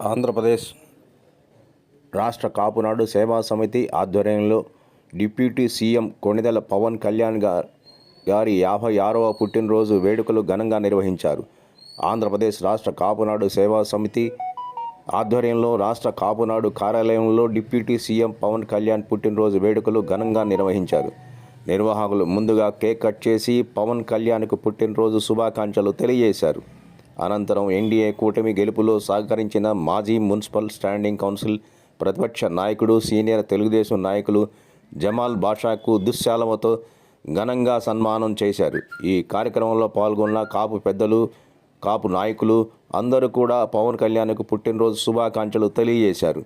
ఆంధ్రప్రదేశ్ రాష్ట్ర కాపునాడు సేవా సమితి ఆధ్వర్యంలో డిప్యూటీ సీఎం కొణిదెల పవన్ కళ్యాణ్ గారి యాభై ఆరవ పుట్టినరోజు వేడుకలు ఘనంగా నిర్వహించారు. ఆంధ్రప్రదేశ్ రాష్ట్ర కాపునాడు సేవా సమితి ఆధ్వర్యంలో రాష్ట్ర కాపునాడు కార్యాలయంలో డిప్యూటీ సీఎం పవన్ కళ్యాణ్ పుట్టినరోజు వేడుకలు ఘనంగా నిర్వహించారు. నిర్వాహకులు ముందుగా కేక్ కట్ చేసి పవన్ కళ్యాణ్కు పుట్టినరోజు శుభాకాంక్షలు తెలియజేశారు. అనంతరం ఎన్డీఏ కూటమి గెలుపులో సహకరించిన మాజీ మున్సిపల్ స్టాండింగ్ కౌన్సిల్ ప్రతిపక్ష నాయకుడు సీనియర్ తెలుగుదేశం నాయకులు జమాల్ బాషాకు దుశ్శాలమతో ఘనంగా సన్మానం చేశారు. ఈ కార్యక్రమంలో పాల్గొన్న కాపు పెద్దలు కాపు నాయకులు అందరూ కూడా పవన్ కళ్యాణ్కు పుట్టినరోజు శుభాకాంక్షలు తెలియజేశారు.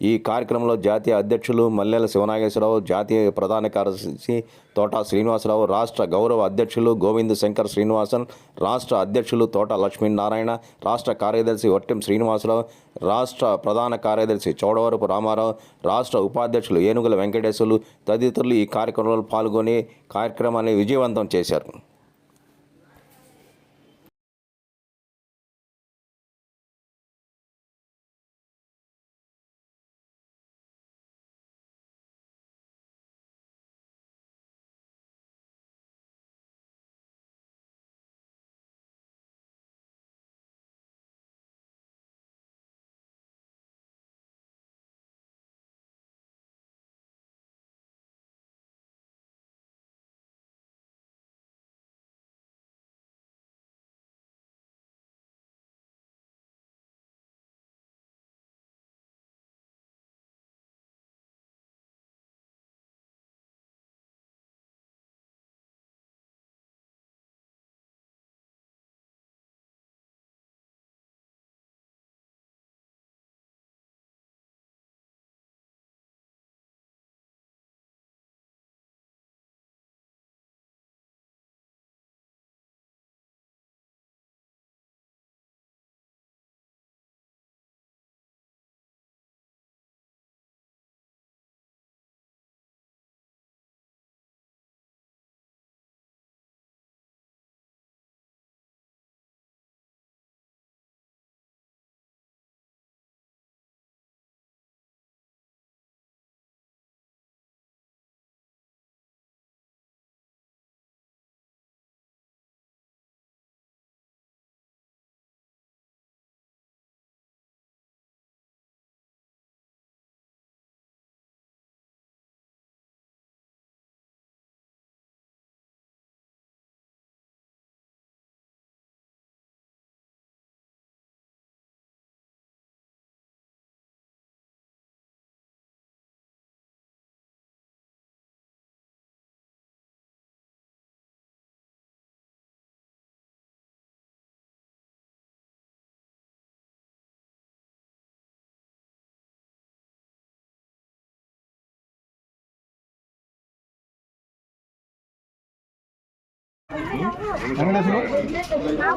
ఈ కార్యక్రమంలో జాతీయ అధ్యక్షులు మల్లెల శివనాగేశ్వరరావు జాతీయ ప్రధాన కార్యదర్శి తోట శ్రీనివాసరావు రాష్ట్ర గౌరవ అధ్యక్షులు గోవింద్ శంకర్ శ్రీనివాసన్ రాష్ట్ర అధ్యక్షులు తోట లక్ష్మీనారాయణ రాష్ట్ర కార్యదర్శి వట్టెం శ్రీనివాసరావు రాష్ట్ర ప్రధాన కార్యదర్శి చౌడవరపు రామారావు రాష్ట్ర ఉపాధ్యక్షులు ఏనుగుల వెంకటేశ్వర్లు తదితరులు ఈ కార్యక్రమంలో పాల్గొని కార్యక్రమాన్ని విజయవంతం చేశారు.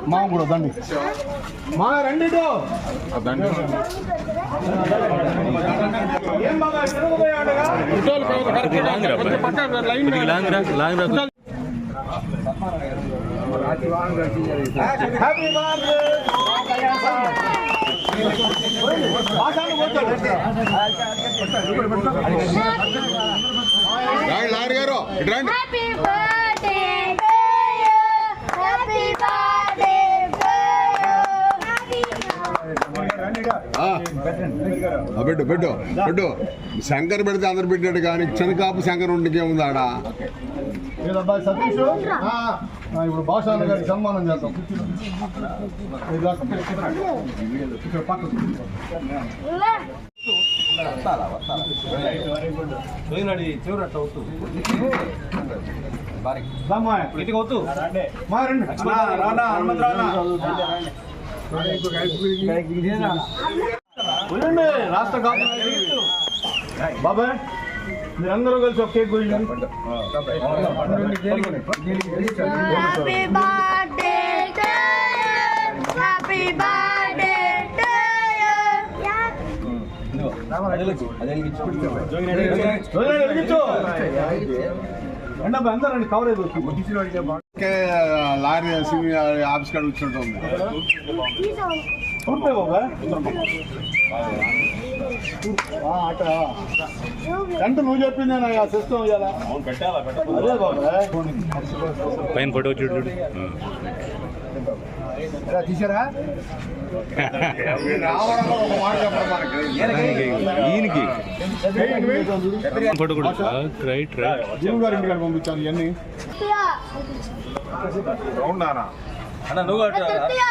మా కూడా దండి. మా రండి? హ్యాపీ బర్త్డే లారీ గారు ఇటు రండి. పెట్టు పెట్టు పెట్టు. శంకర్ పెడితే అందరు పెట్టాడు కానీ చిన్నకాపు శంకర్ ఉండికే ఉంది ఆడ. ఏదో అబ్బాయి సతీష్ ఆ, ఆ, ఇప్పుడు భాషాన్న గారికి సన్మానం చేద్దాం ఇటుకి. మా రండి. ఉండండి, రాష్ట్ర నాయకులు. బాబాయ్ మీరందరూ కలిసి ఒక కేక్ కోయండి. Happy birthday లారీ ఆఫీస్ కాడ కూర్చుంటుంది అట నువ్వు చెప్పింది సిస్టమ్ పైన ఫోటో చూడు చూడు. తీసారా ఈయనకి. ఫోటో కూడా రైట్ రైట్ గురువు గారి ఇంటికాడ పంపించాను ఇవన్నీ. రౌండ్ నానా తృతీయ